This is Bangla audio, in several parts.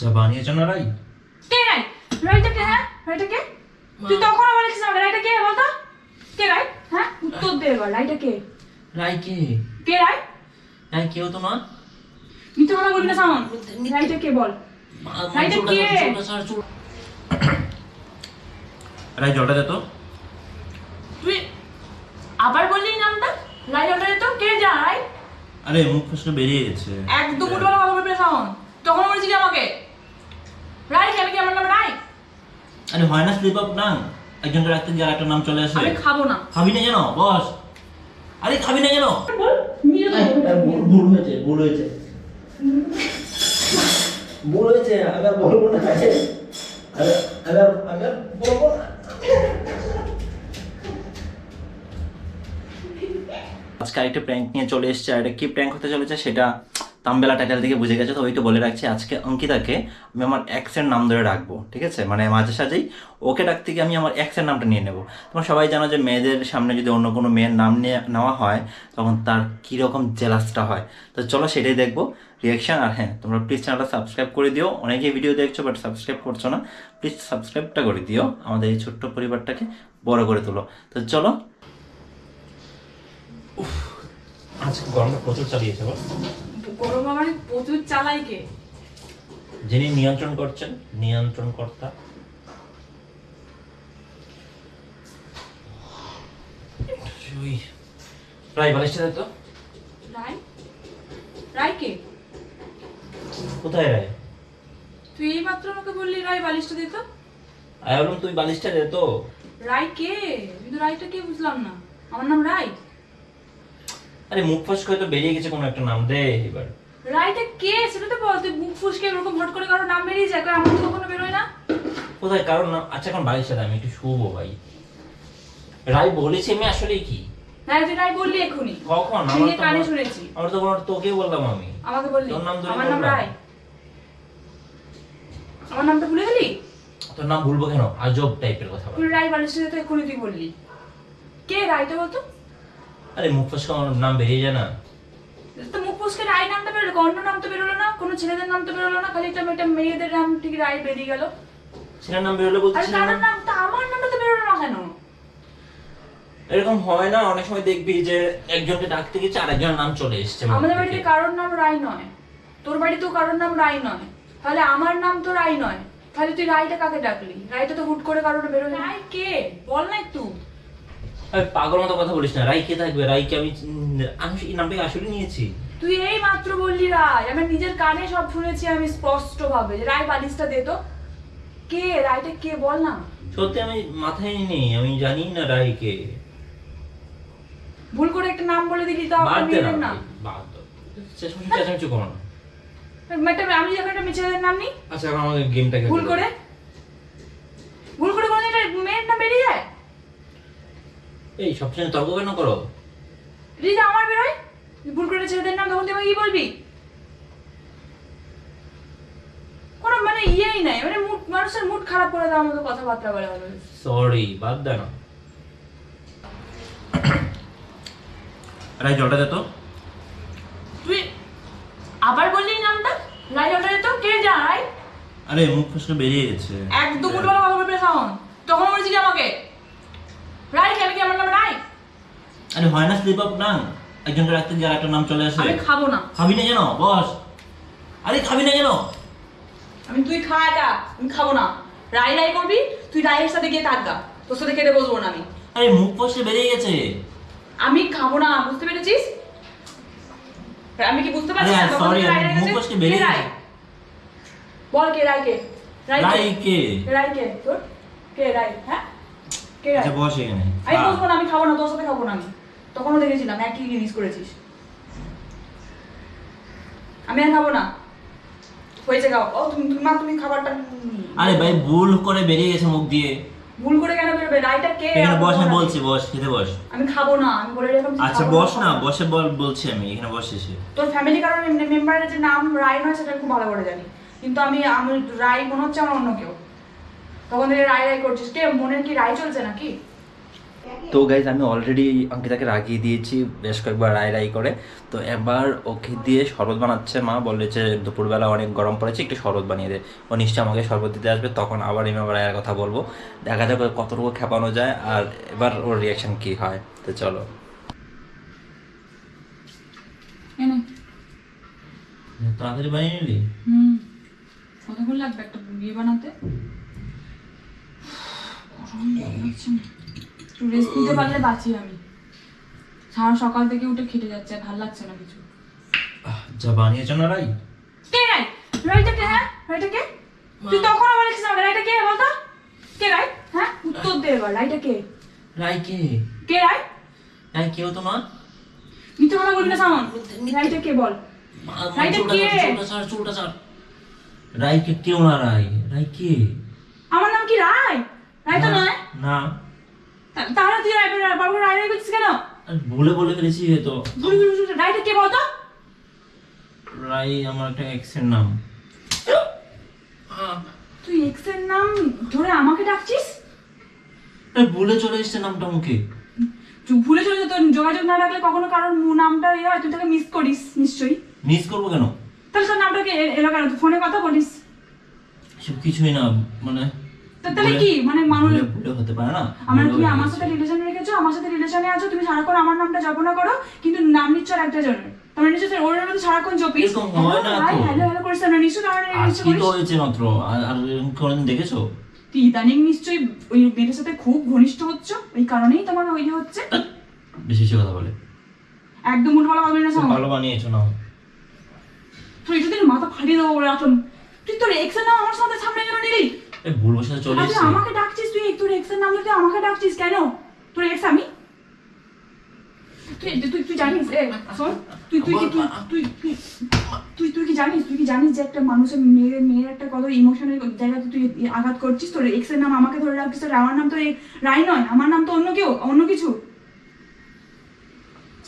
যা বানিয়েছ না রাই? কে রাই? রাইটা কে হ্যাঁ? রাইটা কে? তুই তখন বলেছিস আমাকে রাইটা কে বলতো? কে রাই? হ্যাঁ? উত্তর দে এবার। রাইটা কে? রাই কে? কে রাই? রাই কেউ তো না মিথ্যে কথা বলবি না সামন। রাইটা কে বল? রাইটা কে? রাই জলটা দে তো। তুই আবার বললি নামটা? রাই অর্ডার তো। কে যা রাই? আরে মুখ ফসকে বেরিয়ে গেছে। একদম উল্টো কথা বলবি না সামন। তখন বলেছিস আমাকে রাই কে আমি কি আমার নাম রাই আরে হয় না স্লিপ অফ নাম একজনকে রাখতে গিয়ে আরেকটা নাম চলে আসে। আমি খাব না। খাবি না কেন? বস। আরে খাবি না কেন? বল নিজে তো বল। ভুল হয়েছে ভুল হয়েছে। ভুল হয়েছে আবার বলব না। আরে আবার আবার বলব না। আজকে আরেকটা প্র্যাঙ্ক নিয়ে চলে এসেছে আর এটা কি প্র্যাঙ্ক হতে চলেছে সেটা তামবেলা টাইটেল থেকে বুঝে গেছে, তো ওইটা বলে রাখছি আজকে অঙ্কিতাকে আমি আমার এক্সের নাম ধরে রাখব, ঠিক আছে? মানে মাঝে সাঝেই ওকে ডাকতে গিয়ে আমি আমার এক্সের নামটা নিয়ে নেব। তোমরা সবাই জানো যে মেয়েদের সামনে যদি অন্য কোনো মেয়ের নাম নিয়ে নেওয়া হয়, তখন তার কীরকম জেলাসটা হয়। তো চলো সেটাই দেখব রিয়াকশন আর হ্যাঁ তোমরা প্লিজ চ্যানেলটা সাবস্ক্রাইব করে দিও। অনেকেই ভিডিও দেখছ বাট সাবস্ক্রাইব করছ না। প্লিজ সাবস্ক্রাইবটা করে দিও, আমাদের এই ছোট্ট পরিবারটাকে বড় করে তোলো। তো চলো। আজকে গরমটা প্রচুর চালিয়েছে বল। গরম আমার প্রচুর চালাই কে? যিনি নিয়ন্ত্রণ করছেন নিয়ন্ত্রণ কর্তা বালিশটা দে তো। রাই রাই কে? কোথায় রায়? তুই এই মাত্র আমাকে বললি রাই বালিশটা দিত আমি বললাম তুই বালিশটা দে তো। রাই কে? কিন্তু রাইটা কে বুঝলাম না। আমার নাম রাই আরে মুখ ফসকে হয়তো বেরিয়ে গেছে কোনো একটা নাম দে এবার। রাইটা কে? সেটা তো বল তুই মুখ ফুসকে এরকম হট করে কারও নাম বেরিয়ে যায় আমার তো কখনো বেরোয় না? কোথায়? কারণ নাম আচ্ছা এখন বালিশটা দে আমি একটু শুবো ভাই। রায় বলেছি আমি আসলে কি? রাই তুই রাই বললি এখুনি কখন? আমার তো কানে শুনেছি। আমার তো কোনো তোকে বললাম আমি। আমাকে বললি? তোর নাম ধরে আমার নাম রাই আমার নামটা ভুলে গেলি? তোর নাম ভুলবো কেন? আজব টাইপের কথা বল। তুই রাই বালিশটা তো এখুনি তুই বললি। কে রাইটা বলতো? আরে মুখ ফসকে আমার নাম বেরিয়ে যায় না। তো মুখ ফুসকে রাই নামটা বেরোলো অন্য নাম তো বেরোলো না কোনো ছেলেদের নাম তো বেরোলো না খালি একটা মেয়েটা মেয়েদের নাম ঠিক রাই বেরিয়ে গেল। ছেলের নাম বেরোলে বলতে আর কারোর নাম তো আমার নামটা তো বেরোলো না কেন? এরকম হয় না অনেক সময় দেখবি যে একজনকে ডাকতে গেছে আরেকজনের নাম চলে এসছে আমাদের বাড়িতে কারোর নাম রাই নয়। তোর বাড়িতেও কারোর নাম রাই নয়। তাহলে আমার নাম তো রাই নয়। তাহলে তুই রাইটা কাকে ডাকলি? রাইটা তো হুট করে কারোর বেরোয় রাই কে? বল না একটু। পাগল মতো কথা বলিস না। রাইকে থাকবে রাইকে আমি আমি এই নামটাকে আসলে নিয়েছি। তুই এই মাত্র বললি রাই আমি নিজের কানে সব শুনেছি আমি স্পষ্ট ভাবে যে রাই বালিশটা দে তো। কে? রাইটা কে? বল না। সত্যি আমি মাথায় নেই আমি জানি না রাই কে ভুল করে একটা নাম বলে দিলি তো আমার দে না। বাদ করো না। আমি যখন একটা নাম নিই। আচ্ছা এখন আমাদের গেমটাকে ভুল করে। ভুল করে কোনো একটা মেয়ের নাম বেরিয়ে যায়? এই সবসময় তর্ক কেন করো? রিজা আমার বেরোয় ভুল করে ছেলেদের নাম তখন তুই আমাকে কি বলবি? কোনো মানে ইয়েই নাই মানে মুড মানুষের মুড খারাপ করে দেওয়ার মতো কথাবার্তা বলে বলে। সরি বাদ দে না। রাই জলটা দে তো। তুই আবার বললি নামটা? লাই অর্ডারে তো। কে যায় আরে মুখ ফসকে বেরিয়ে গেছে। একদম উল্টো কথা বলবি না সাউন্ড তখন বলেছিলি আমাকে। রাই কে আমি কি আমার নাম রাই আরে হয় না স্লিপ অফ নাম। একজনকে রাখতে গিয়ে আরেকটা নাম চলে আসে। আমি খাব না। খাবি না কেন? বস। আরে খাবি না কেন? আমি তুই খা এটা। আমি খাব না। রাই রাই করবি তুই রায়ের সাথে গিয়ে থাকগা তোর সাথে খেতে বসবো না আমি। আরে মুখ ফসকে বেরিয়ে গেছে। আমি খাব না বুঝতে পেরেছিস? আমি কি বুঝতে পারছি আরে, না তখন sorry, তুই রায় আমি রেখেছিস? মুখ ফসকে বেরিয়ে কে? গেছে। বল কে রায় কে? রায় কে? রাই কে? তোর? কে রায়? হ্যাঁ? কে আচ্ছা বস এখানে। আমি বসবো না আমি খাব না তোর সাথে খাব না আমি। তখনও দেখেছিলাম একই জিনিস করেছিস। আমি আর খাব না। হয়েছে খাও ও তুমি তুমি মা তুমি খাবারটা আরে ভাই ভুল করে বেরিয়ে গেছে মুখ দিয়ে। ভুল করে কেন বেরোবে? রায়টা কে? এখানে বস খাব আমি বলছি বস খেতে বস। আমি খাব না আমি বলে রাখলাম আচ্ছা বস না বসে বল বলছি আমি এখানে বস এসে। তোর ফ্যামিলি কারোর মেম্বারের যে নাম রায় নয় সেটা খুব ভালো করে জানি। কিন্তু আমি আমি রায় মনে হচ্ছে আমার অন্য কেউ। তখন থেকে রায় রায় করছিস। কে মনের কি রায় চলছে নাকি? তো গাইজ আমি অলরেডি অঙ্কিতাকে রাগিয়ে দিয়েছি বেশ কয়েকবার রায় রাই করে। তো এবার ওকে দিয়ে শরবত বানাচ্ছে মা বললে যে দুপুরবেলা অনেক গরম পড়েছে একটু শরবত বানিয়ে দে। ও নিশ্চয়ই আমাকে শরবত দিতে আসবে তখন আবার আমি আবার রায়ের কথা বলব। দেখা যাক কতটুকু খেপানো যায় আর এবার ওর রিয়াকশন কি হয়। তো চলো। তাড়াতাড়ি বানিয়ে নিলি? হুম। কতক্ষণ লাগবে একটা বিয়ে বানাতে? রেস্ট নিতে পারলে বাঁচি আমি। সারা সকাল থেকে উঠে খেটে যাচ্ছে ভালো লাগছে না কিছু। যা বানিয়েছো না রাই? কে রাই? রাইটা কে হ্যাঁ? রাইটা কে? তুই তখন আমার লিখিস আমাকে রাইটা কে বলতো? কে রাই? হ্যাঁ? উত্তর দে এবার রাইটা কে? রাই কে? কে রাই? রাই কেউ তো মা? মিথ্যে কথা বলবি না সামন। রাইটা কে বল? রাইটা কে? চুলটা ছাড় চুলটা ছাড়। রাই কে কেউ না রাই। রাই কে? আমার নাম কি রাই? রাই তো নয়? না। তাহলে তুই করছিস কেন? ভুলে বলে ফেলেছি হয়তো ভুল ভুল ভুল, রাইটা কে বলতো? রাই আমার একটা এক্সের নাম। তুই এক্সের নাম ধরে আমাকে ডাকছিস? ভুলে চলে এসছে নামটা মুখে তুই ভুলে চলে যেত যোগাযোগ না রাখলে কখনো কারোর নামটা ইয়ে হয় তুই তাকে মিস করিস নিশ্চয়ই। মিস করব কেন? তাহলে তোর নামটাকে এ- এলো কেন? ফোনে কথা বলিস। সব কিছুই না মানে তাহলে কি? মানে মানুষ ভুলে হতে পারে না। আমার আমার সাথে রিলেশন রেখেছো আমার সাথে রিলেশনে আছো তুমি সারাক্ষণ আমার নামটা জপনা করো কিন্তু নাম নিচ্ছ একটা জনের। তোমার নিশ্চয় ওর মধ্যে সারাক্ষণ জপিস। এরকম তো। হ্যালো হ্যালো না হয়েছে মাত্র। আর কোনোদিন দেখেছ? ইদানিং নিশ্চয়ই ওই মেয়েটার সাথে খুব ঘনিষ্ঠ হচ্ছ ওই কারণেই তোমার ওই হচ্ছে। বেশি বেশি কথা বলে। একদম উল্টো বলবি না ভালো বানিয়েছো না তুই যদি মাথা ফাটিয়ে দেবো বলে রাখলাম। তুই তোর এক্সের নাম আমার সাথে সামনে কেন নিলি? ভুল বসে চলে আর আমাকে ডাকছিস তুই? তোর এক্সের নাম তুই আমাকে ডাকছিস কেন? তোর এক্স আমি? তুই তুই তুই জানিস এ শোন তুই তুই কি তুই তুই তুই কি জানিস? তুই কি জানিস যে একটা মানুষের মেয়ের মেয়ের একটা কত জায়গাতে তুই আঘাত করছিস? তোর এক্সের নাম আমাকে ধরে রাখছিস তোর আমার নাম তো রাই নয় আমার নাম তো অন্য কেউ অন্য কিছু।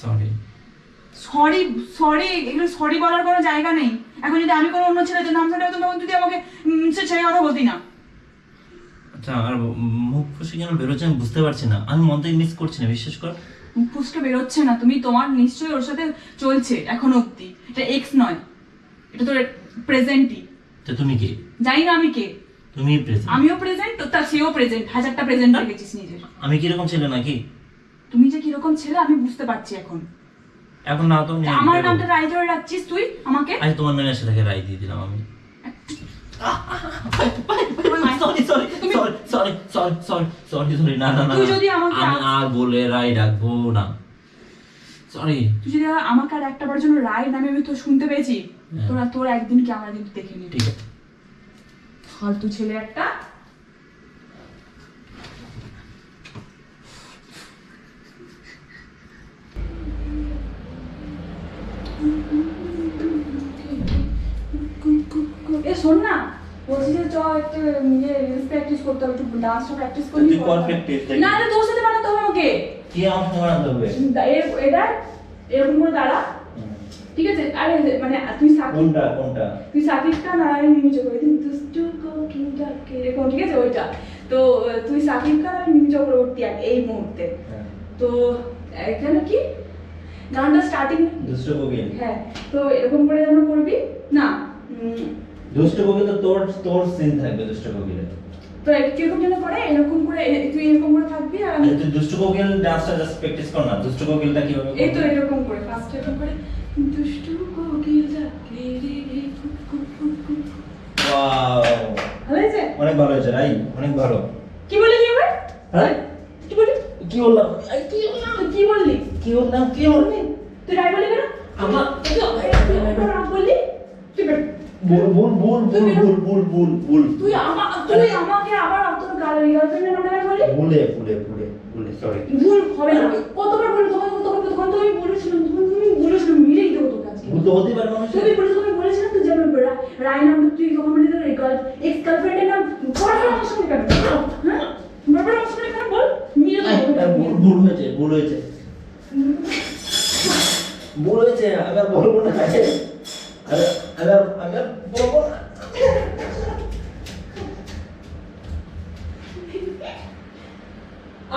সরি সরি সরি এগুলো সরি বলার কোনো জায়গা নেই। এখন যদি আমি কোনো অন্য ছেলেদের নাম ধরে তখন আমাকে সে ছেড়ে কথা বলতি না। আর মুখ ফুসে কেন বেরোচ্ছে আমি বুঝতে পারছি না। আমি মন থেকে মিস করছি না বিশ্বাস কর। মুখ ফুসকে বেরোচ্ছে না তুমি তোমার নিশ্চয়ই ওর সাথে চলছে এখনও অব্দি এটা এক্স নয় এটা তোর প্রেজেন্টই তো তুমি কি? জানি না আমি কে। তুমি প্রেজেন্ট আমিও প্রেজেন্ট তার সেও প্রেজেন্ট হাজারটা প্রেজেন্ট রেখেছিস নিজের। আমি কীরকম ছেলে নাকি? তুমি যে কীরকম ছেলে আমি বুঝতে পারছি এখন। এখন না তো আমার নামটা রায় ধরে রাখছিস তুই আমাকে? আজ তোমার নামের সাথে রায় দিয়ে দিলাম আমি। Sorry sorry sorry sorry sorry sorry sorry sorry না না না তুই যদি আমাকে আমি আর বলে রায় রাখব না। সরি তুই যদি আমাকে আর একটা বার জন্য রায় নামে আমি তো শুনতে পেয়েছি। হ্যাঁ। তোরা তোর একদিন কি আমার কিন্তু দেখে নিবি। ঠিক আছে। ফালতু ছেলে একটা। এ শোন না। বলছি যে চ একটু প্র্যাকটিস করতে হবে একটু ডান্সটা প্র্যাকটিস করবি তুই কর practice, না না তোর সাথে বানাতে হবে আমাকে। কি আমার সঙ্গে বানাতে হবে? এটা এরকম করে দাঁড়া। ঠিক আছে? আরে মানে তুই সাকিব কোনটা কোনটা? তুই সাকিব খান আর আমি মিমি চক্রবর্তী দুষ্টু কোকিলটাকে এরকম ঠিক আছে? ওইটা। তো তুই সাকিব খান আর মিমি চক্রবর্তী এক এই মুহূর্তে। তো এখানে কি? গানটা স্টার্টিং দুষ্ট কোকিল হ্যাঁ। তো এরকম করে যেন করবি। না দুষ্ট কোকিল তো তোর তোর সিন থাকবে দুষ্ট কোকিলে তো কীরকম যেন করে? এরকম করে তুই এরকম করে থাকবি আর আমি তুই দুষ্ট কোকিল ডান্সটা জাস্ট প্র্যাকটিস কর না। দুষ্ট কোকিলটা কীভাবে এই তো এরকম করে ফার্স্ট এরকম করে। দুষ্টু কোকিলটাকে রে কুক কুক। Wow! ভালো হয়েছে? অনেক ভালো হয়েছে রাই অনেক ভালো। কি বললি তুই এবার? হ্যাঁ? কি বললি? কি বললাম? তুই কি বললি? কি বললাম? কি বললি? তুই রায় বললি কেন? আমার তুই রাগ বললি তুই বের- ভুল ভুল ভুল ভুল ভুল ভুল ভুল ভুল তুই আমা তুই আমাকে আবার তোর গার্লফ্রেন্ডের নামে কেন বললি ভুলে ভুলে ভুলে ভুলে সরি ভুল হবে না। কতবার বলি তখন তখন তখন তো আমি বলেছিলাম তখন তুমি বলেছিলাম মিলেই দেবো তোর কাছে ভুল তো হতেই পারে মানুষের। তুমি বলে তুমি বলেছিলাম তো যেমন রায় নাম তুই কখন বলি তোর এক্স গার্লফ্রেন্ডের নাম আমার সঙ্গে কেন? হ্যাঁ? আমার সঙ্গে কেন? বল মিলে ভুল ভুল হয়েছে ভুল হয়েছে। ভুল হয়েছে আমি বলব না। আর- আমি আর আমি আর বলব না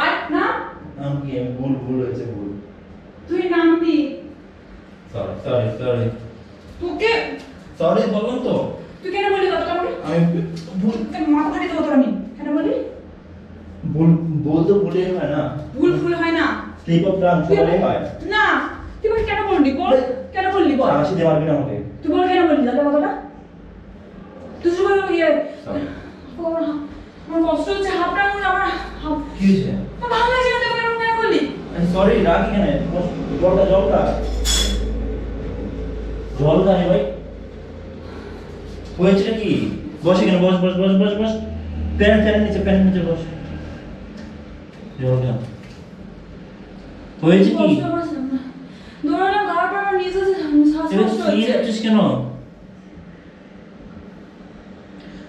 আর না ভুল ভুল হয়েছে ভুল। তুই নাম দি সরি সরি সরি তোকে সরি বলুন তো। তুই কেন বললি কথাটা বলি আমি ভুল মাথা ফাটি দেবো তোর আমি। কেন বললি? ভুল বলতে ভুলে হয় না। ভুল ভুল হয় না। স্লিপ অফ টাং হয়। না তুই কেন বললি? বল। কেন বললি? বল। হাসি দিয়ে মারবি না আমাকে। তুই বল কেন বললি? দাদা কথাটা? তুই শুধু ইয়ে আমার কষ্ট হচ্ছে হাফটা আমার আমার কি হয়েছে? ভালো লাগছে না তুই কেন কেন বললি? সরি রাখি কেন? জলটা জলটা জল খাই ভাই। হয়েছে কি বস এখানে boss boss boss boss boss. Pan pan নিচে প্যান নিচে বস। জল খা হয়েছে কি? যাচ্ছিস কেন?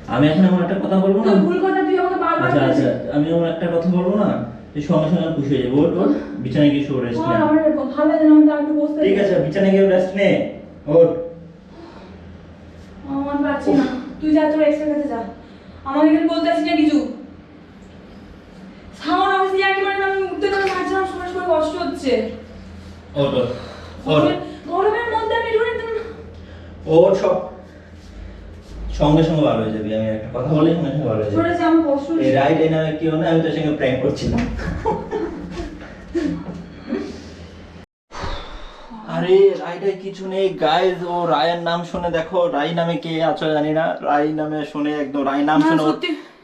আমি এখন এমন একটা কথা বলব না? ভুল কথা তুই আমাকে বারবার আচ্ছা আচ্ছা আমি এমন একটা কথা বলব না? তুই সঙ্গে সঙ্গে খুশি হয়ে যাব। ওঠ ওঠ বিছানায় গিয়ে শো রেস্ট নে। আমার ভালো লাগে না আমি একটু বসতে। ঠিক আছে বিছানায় গিয়ে রেস্ট নে। ওঠ। আমার পারছি না। তুই যা তোর এক্সের কাছে যা। আমাকে এখানে বলতে আসিস না কিছু। সাউন্ড আর কি মানে আমি উঠতে করে মারছি আমার সময় সময় কষ্ট হচ্ছে। ওঠ ওঠ ওঠ গরমে- গরমের মধ্যে আমি ঢুকে ওঠ সব সঙ্গে সঙ্গে ভালো হয়ে যাবি আমি একটা কথা বলি সঙ্গে সঙ্গে ভালো হয়ে যাবি। এই রাইট এই নামে কি হলো আমি তোর সঙ্গে প্র্যাঙ্ক করছিলাম। আরে রাইডে কিছু নেই গাইজ ও রায়ের নাম শুনে দেখো রাই নামে কে আছো জানি না রাই নামে শুনে একদম রাই নাম শুনে ওর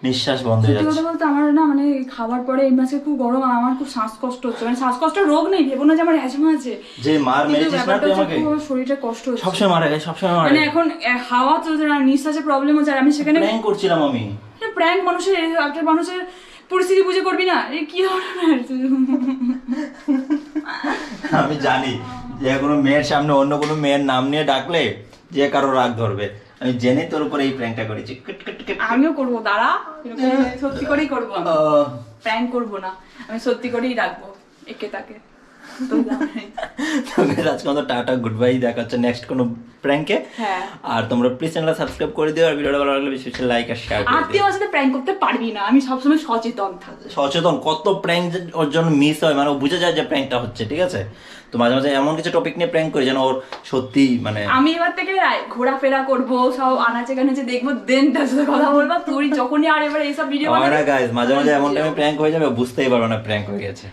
নিঃশ্বাস বন্ধ হয়ে যাচ্ছে। বলতে আমার না মানে খাবার পরে এই মাসে খুব গরম আর আমার খুব শ্বাসকষ্ট হচ্ছে। মানে শ্বাসকষ্ট রোগ নেই ভেবো না যে আমার অ্যাজমা আছে। যে মার মেরেছিস না তুই আমাকে? আমার কষ্ট হচ্ছে। সবসময় মারা যায় সবসময় মারা মানে এখন হাওয়া চলছে না নিঃশ্বাসে প্রবলেম হচ্ছে আর আমি সেখানে প্র্যাঙ্ক করছিলাম আমি। প্র্যাঙ্ক মানুষের একটা মানুষের পরিস্থিতি বুঝে করবি না। এই কি ধরনের আমি জানি যে কোনো মেয়ের সামনে অন্য কোনো মেয়ের নাম নিয়ে ডাকলে যে কারও রাগ ধরবে। আমি জেনে তোর উপরে এই প্র্যাঙ্কটা করেছি। আমিও করব দাঁড়া। সত্যি করেই করব প্র্যাঙ্ক করব না। আমি সত্যি করেই রাখব। একে তাকে। তো আজকে আমাদের টাটা গুড বাই দেখা হচ্ছে নেক্সট কোনো প্র্যাঙ্কে আর তোমরা প্লিজ চ্যানেলটা সাবস্ক্রাইব করে দিও আর ভিডিওটা ভালো লাগলে বেশি লাইক আর শেয়ার করে দিও। আমার সাথে প্র্যাঙ্ক করতে পারবি না আমি সবসময় সচেতন থাকব সচেতন কত প্র্যাঙ্ক ওর জন্য মিস হয় মানে ও বুঝে যায় যে প্র্যাঙ্কটা হচ্ছে ঠিক আছে? তো মাঝে মাঝে এমন কিছু টপিক নিয়ে প্র্যাঙ্ক করি যেন ওর সত্যি মানে আমি এবার থেকে ঘোরাফেরা করব সব আনাচে কানাচে দেখব দেন তার সাথে কথা বলব তুই যখনই আর এবার এইসব ভিডিও না গাইজ মাঝে মাঝে এমন টাইমে প্র্যাঙ্ক হয়ে যাবে বুঝতেই পারবে না প্র্যাঙ্ক হয়ে গেছে।